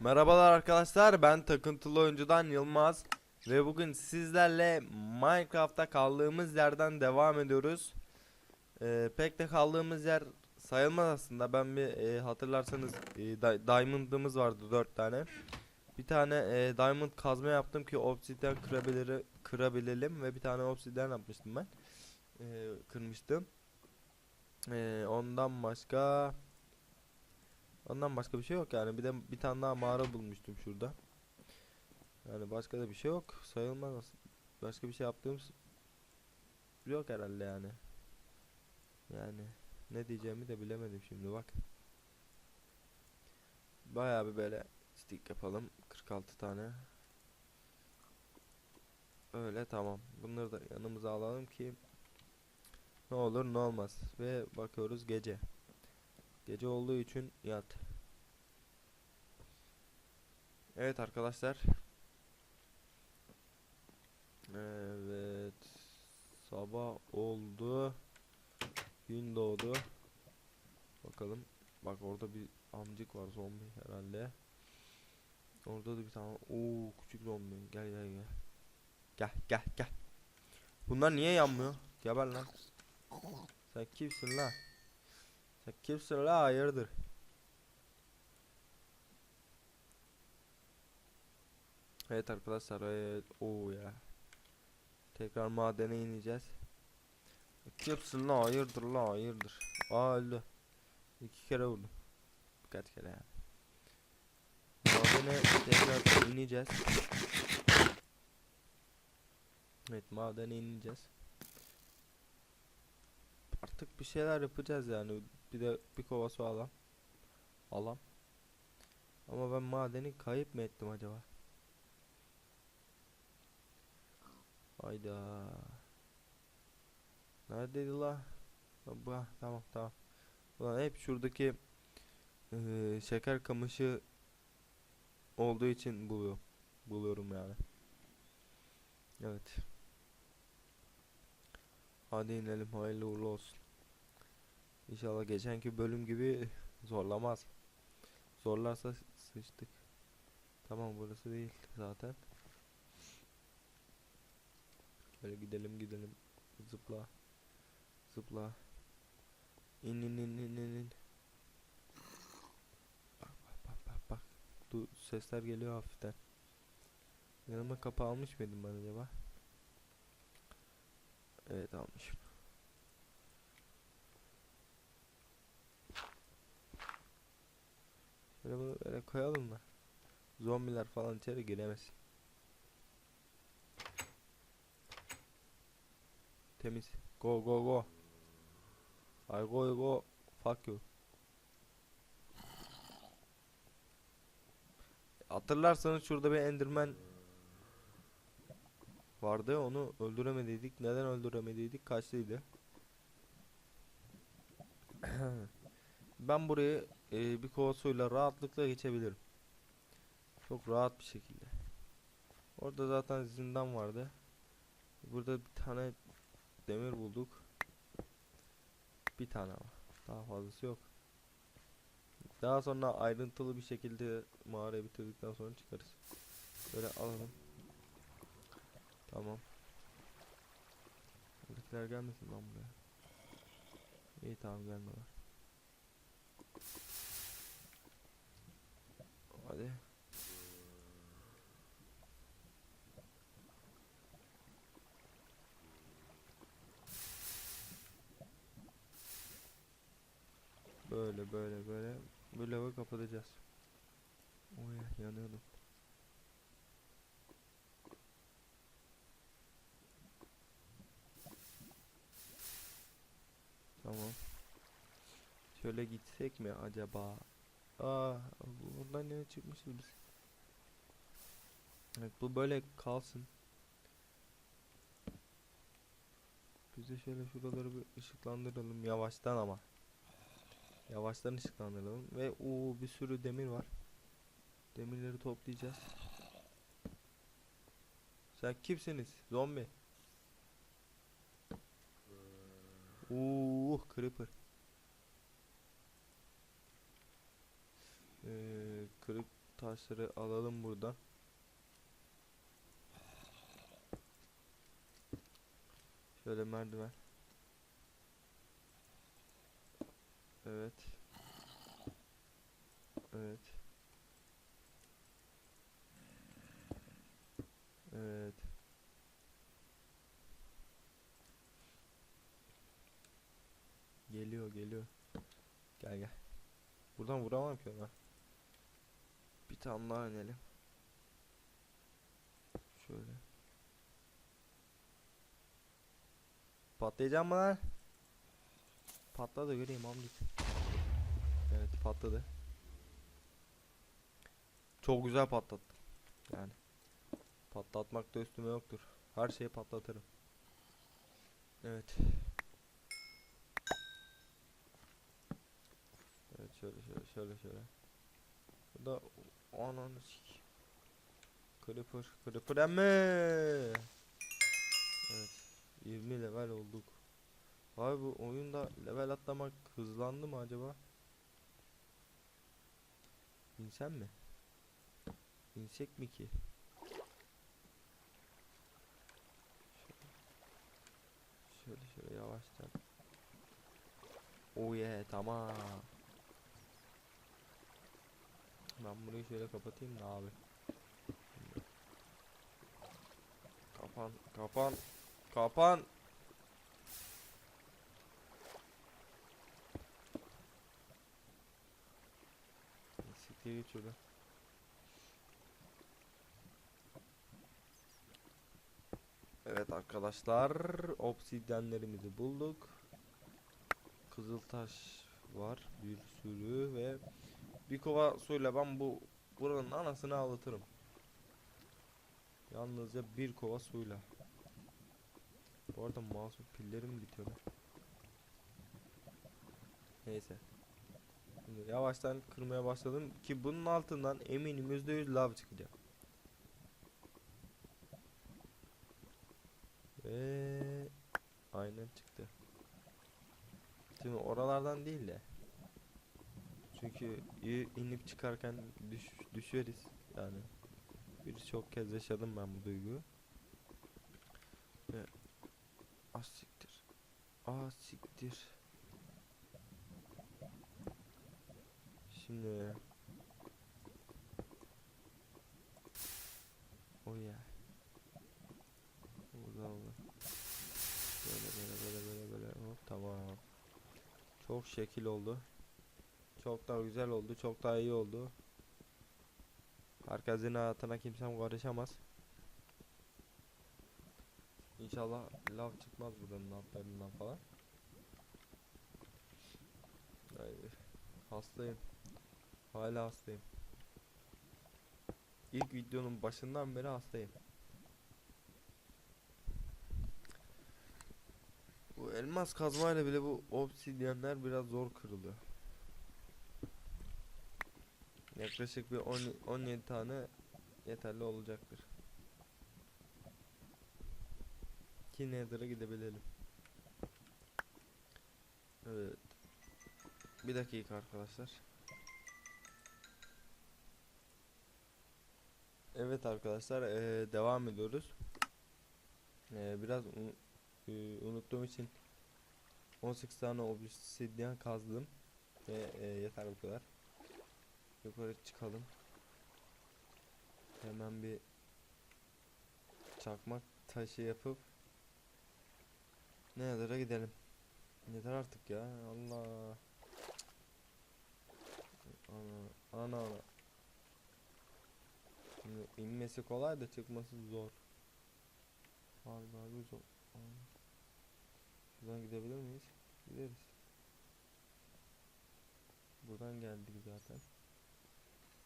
Merhabalar arkadaşlar ben takıntılı oyuncudan Yılmaz ve bugün sizlerle Minecraft'ta kaldığımız yerden devam ediyoruz. Ee, pek de kaldığımız yer sayılmaz aslında ben bir e, hatırlarsanız e, di- diamond'ımız vardı 4 tane. Bir tane e, diamond kazma yaptım ki obsidian kırabilir, kırabilelim ve bir tane obsidian yapmıştım ben. E, kırmıştım. E, ondan başka Ondan başka bir şey yok yani. Bir de bir tane daha mağara bulmuştum şurada. Yani başka da bir şey yok. Sayılmaz. Başka bir şey yaptığımız yok herhalde yani. Yani ne diyeceğimi de bilemedim şimdi bak. Bayağı bir böyle stick yapalım. 46 tane. Öyle tamam. Bunları da yanımıza alalım ki ne olur ne olmaz. Ve bakıyoruz gece. Gece olduğu için yat. Evet arkadaşlar. Evet. Sabah oldu. Gün doğdu. Bakalım. Bak orada bir amcık var zombi herhalde. Orada da bir tane ooo küçük zombi. Gel gel gel. Gel gel gel. Bunlar niye yanmıyor? Geber lan. Sen kimsin lan? Sen kimsin la hayırdır? Evet arkadaşlar evet o ya. Tekrar madene ineceğiz. Kimsin la hayırdır la hayırdır. Aa öldü. İki kere vurdum. Birkaç kere yani. Madene tekrar ineceğiz. Evet madene ineceğiz. Artık bir şeyler yapacağız yani. Bir de bir kova su alam. Alam. Ama ben madeni kayıp mı ettim acaba? Hayda. Neredeydi la? Ha, tamam tamam. Ulan hep şuradaki eee, şeker kamışı olduğu için buluyorum. Buluyorum yani. Evet. Hadi inelim hayırlı uğurlu olsun. İnşallah geçenki bölüm gibi zorlamaz. Zorlarsa sıçtık. Tamam burası değil zaten. Böyle gidelim gidelim. Zıpla. Zıpla. İn in in in in. Bak bak bak bak bak. Du sesler geliyor hafiften. Yanıma kapı almış mıydım ben acaba? Evet almışım. Böyle bunu böyle koyalım da. Zombiler falan içeri giremesin. Temiz. Go go go. I go go. Fuck you. Hatırlarsanız şurada bir Enderman vardı. Onu öldüremediydik. Neden öldüremediydik? Kaçlıydı? Ben burayı e, bir kova rahatlıkla geçebilirim. Çok rahat bir şekilde. Orada zaten zindan vardı. Burada bir tane demir bulduk. Bir tane ama. Daha fazlası yok. Daha sonra ayrıntılı bir şekilde mağarayı bitirdikten sonra çıkarız. Böyle alalım. Tamam. Buradakiler gelmesin lan buraya. İyi tamam gelmiyorlar. Hadi. Böyle böyle böyle bu lavı kapatacağız. Oy yanıyordum. Tamam. Şöyle gitsek mi acaba? Aa, buradan ne çıkmışız biz? Evet, bu böyle kalsın. Biz de şöyle şuraları bir ışıklandıralım yavaştan ama. Yavaştan ışıklandıralım ve o bir sürü demir var. Demirleri toplayacağız. Sen kimsiniz? Zombi. Uh, creeper. Ee, kırık taşları alalım buradan. Şöyle merdiven. Evet. Evet. Evet. Geliyor geliyor. Gel gel. Buradan vuramam ki ona. Tane daha inelim. Şöyle. Patlayacak mı lan? Patladı göreyim amcık. Evet patladı. Çok güzel patlattım. Yani. Patlatmak da üstüme yoktur. Her şeyi patlatırım. Evet. Evet şöyle şöyle şöyle şöyle. Bu da ananı sik. Creeper, Creeper emme. Evet. 20 level olduk. Abi bu oyunda level atlamak hızlandı mı acaba? İnsem mi? İnsek mi ki? Şöyle şöyle yavaştan. Oh yeah tamam. Ben burayı şöyle kapatayım da abi. Kapan, kapan, kapan. Siktir git şuradan. Evet arkadaşlar, obsidyenlerimizi bulduk. Kızıltaş var bir sürü ve bir kova suyla ben bu buranın anasını ağlatırım. Yalnızca bir kova suyla. Bu arada masum pillerim bitiyor. Neyse. Şimdi yavaştan kırmaya başladım ki bunun altından eminim %100 lav çıkacak. Ve aynen çıktı. Şimdi oralardan değil de çünkü inip çıkarken düş, düşeriz yani. Birçok kez yaşadım ben bu duyguyu. Ve ah siktir. Ah siktir. Şimdi o ya. Burada olur. Böyle böyle böyle böyle böyle hop tamam. Çok şekil oldu. Çok daha güzel oldu. Çok daha iyi oldu. Herkesin hayatına kimsem karışamaz. İnşallah lav çıkmaz buranın altlarından falan. Ay, hastayım. Hala hastayım. İlk videonun başından beri hastayım. Bu elmas kazmayla bile bu obsidyenler biraz zor kırılıyor. Yaklaşık bir 10 17 tane yeterli olacaktır. Ki Nether'a gidebilelim. Evet. Bir dakika arkadaşlar. Evet arkadaşlar eee, devam ediyoruz. Eee, biraz eee, unuttuğum için 18 tane obsidyen kazdım ve eee, yeter bu kadar. Yukarı çıkalım. Hemen bir çakmak taşı yapıp Nether'a gidelim. Yeter artık ya. Allah. Ana ana ana. Şimdi inmesi kolay da çıkması zor. Harbi harbi zor. Aa. Şuradan gidebilir miyiz? Gideriz. Buradan geldik zaten.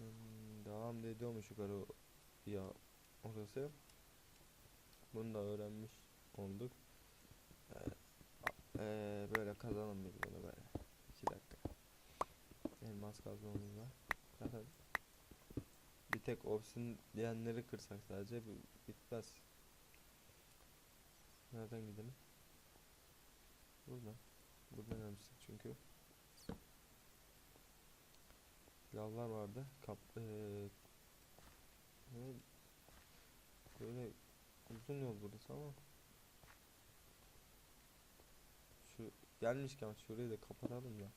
Hmm, devam ediyormuş yukarı ya orası. Bunu da öğrenmiş olduk. Evet. A- Eee böyle kazanalım biz bunu böyle. 2 dakika. Elmas kazmamız var. Zaten bir tek obsidiyenleri kırsak sadece bitmez. Nereden gidelim? Buradan. Buradan önemlisi çünkü. Lavlar vardı. Kap ne? Böyle uzun yol burası ama şu gelmişken şurayı da kapatalım da.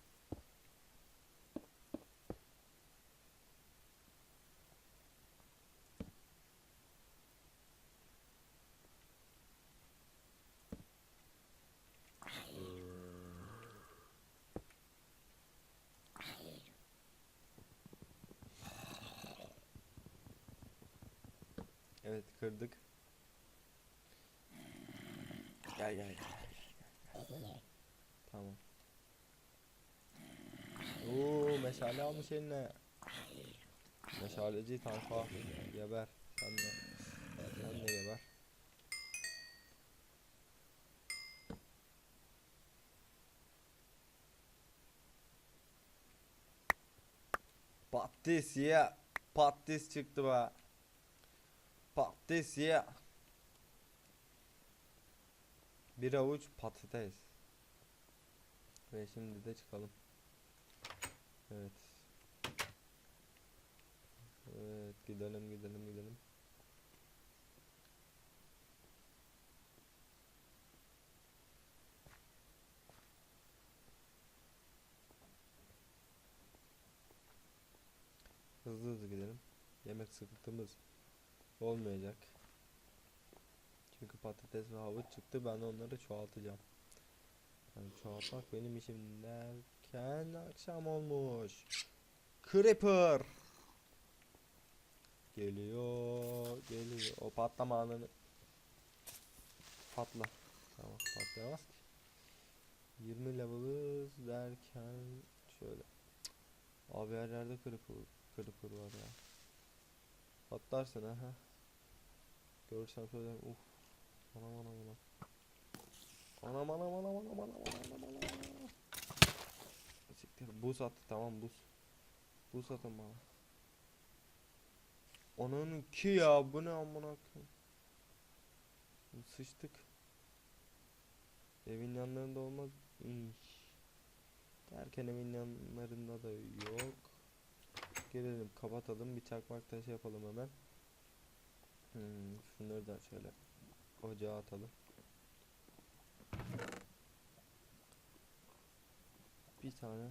Evet kırdık. Gel gel gel. Tamam. Oo meşale almış eline. Meşaleci tayfa. Geber. Sen de. Sen de geber. Patates ya. Patates çıktı be. Patates ya. Bir avuç patates. Ve şimdi de çıkalım. Evet. Evet gidelim gidelim gidelim. Hızlı hızlı gidelim. Yemek sıkıntımız olmayacak. Çünkü patates ve havuç çıktı ben onları çoğaltacağım. Yani çoğaltmak benim işim derken akşam olmuş. Creeper geliyor, geliyor. O patlama anını patla. Tamam patlayamaz ki. 20 level'ız derken şöyle. Abi her yerde creeper, creeper var ya. Patlarsın ha. Görürsem söyle uf. Anam anam anam. Anam anam anam anam anam anam anam. Siktir buz attı tamam buz. Buz atın bana. Onun ki ya bu ne amına. Sıçtık. Evin yanlarında olmaz. İş. Derken evin yanlarında da yok. Gelelim kapatalım bir çakmak taşı yapalım hemen. Hmm, şunları da şöyle ocağa atalım. Bir tane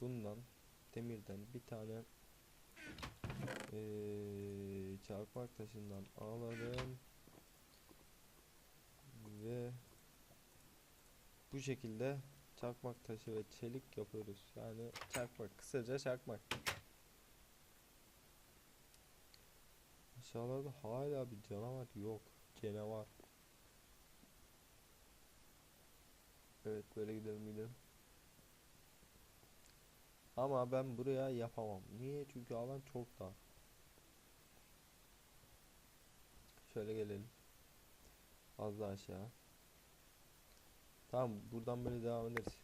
bundan demirden bir tane eee çakmak taşından alalım ve bu şekilde çakmak taşı ve çelik yapıyoruz. Yani çakmak kısaca çakmak. Aşağılarda hala bir canavar yok. Canavar. Evet böyle gidelim gidelim. Ama ben buraya yapamam. Niye? Çünkü alan çok dar. Şöyle gelelim. Az daha aşağı. Tamam buradan böyle devam ederiz.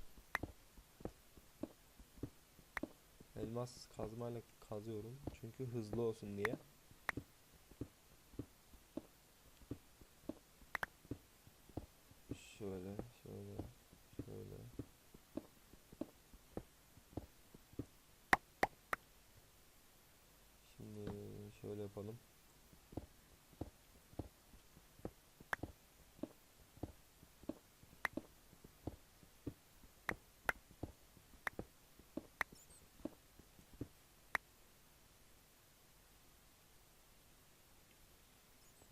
Elmas kazmayla kazıyorum. Çünkü hızlı olsun diye. Şöyle, şöyle, şöyle. Şimdi şöyle yapalım.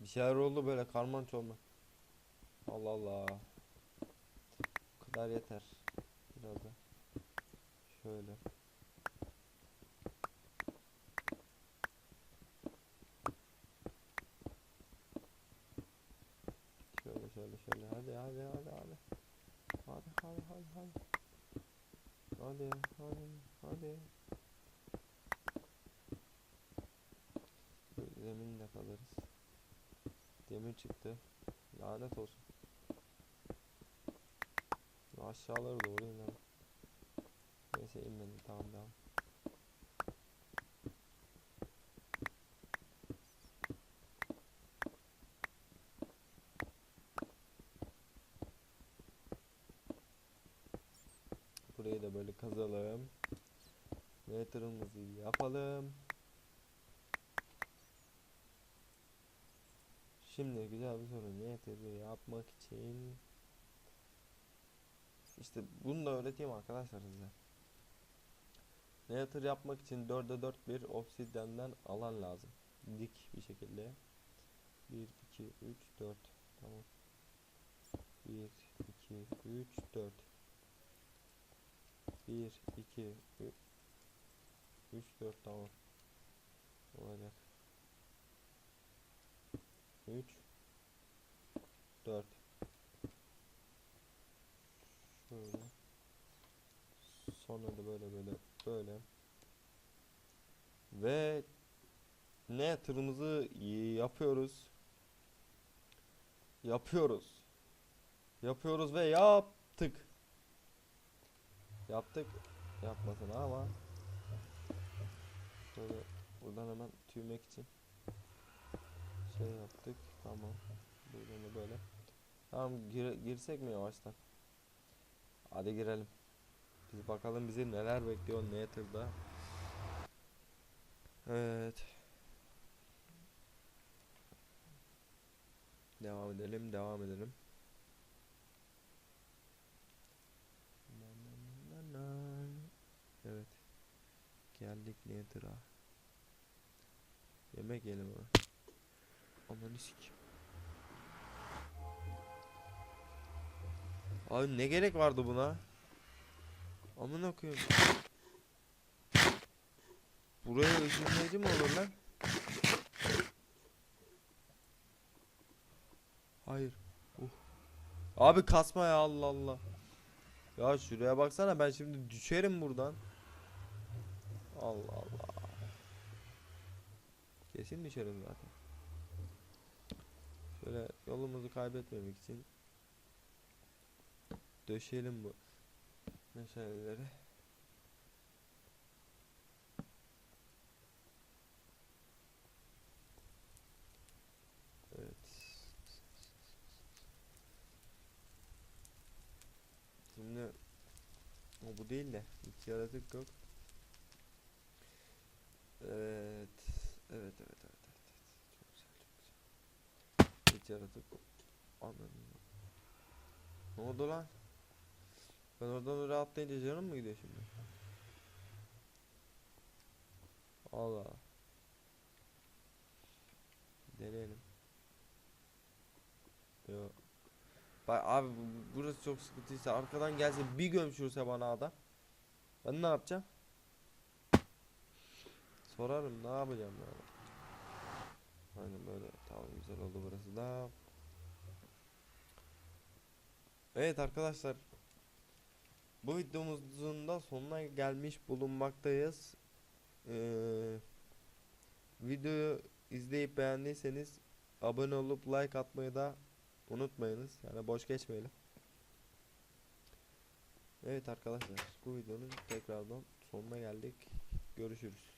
Bir şeyler oldu böyle karman çorman. Allah Allah. Bu kadar yeter. Biraz da şöyle şöyle şöyle. Hadi hadi hadi hadi. Hadi hadi hadi hadi. Hadi hadi hadi. Böyle Zeminle kalırız. Demir çıktı. Lanet olsun. Aşağılara doğru inelim. Neyse inmedim tamam devam. Burayı da böyle kazalım. Nether'ımızı yapalım. Şimdi güzel bir soru. Nether'ı yapmak için işte bunu da öğreteyim arkadaşlar size. Nether yapmak için 4'e 4 bir obsidyenden alan lazım. Dik bir şekilde. 1 2 3 4 tamam. 1 2 3 4 1 2 3 4 tamam. Olacak. 3 4 Şöyle. Sonra da böyle böyle böyle. Ve ne tırımızı yapıyoruz. Yapıyoruz. Yapıyoruz ve yaptık. Yaptık. Yapmasın ama şöyle buradan hemen tüymek için şey yaptık. Tamam. Da böyle. Tamam gir girsek mi yavaştan? Hadi girelim. Biz bakalım bizi neler bekliyor Nether'da. Evet. Devam edelim, devam edelim. Evet. Geldik Nether'a. Yemek yiyelim ama. Aman sikim. Abi ne gerek vardı buna? Amına koyayım. Buraya ışınlayıcı mı olur lan? Hayır. Uh. Abi kasma ya Allah Allah. Ya şuraya baksana ben şimdi düşerim buradan. Allah Allah. Kesin düşerim zaten. Şöyle yolumuzu kaybetmemek için döşeyelim bu meşaleleri. Evet. Şimdi o bu değil de hiç yaratık yok. Evet. Evet evet evet. Hiç yaratık yok. Anladım. Ne oldu lan? Ben oradan oraya atlayınca canım mı gidiyor şimdi? Allah. Deneyelim. Yo. Bak abi bu- burası çok sıkıntıysa arkadan gelse bir gömçürse bana adam. Ben ne yapacağım? Sorarım ne yapacağım yani. Aynen böyle tamam güzel oldu burası da. Evet arkadaşlar. Bu videomuzun da sonuna gelmiş bulunmaktayız. Ee, videoyu izleyip beğendiyseniz abone olup like atmayı da unutmayınız. Yani boş geçmeyelim. Evet arkadaşlar bu videonun tekrardan sonuna geldik. Görüşürüz.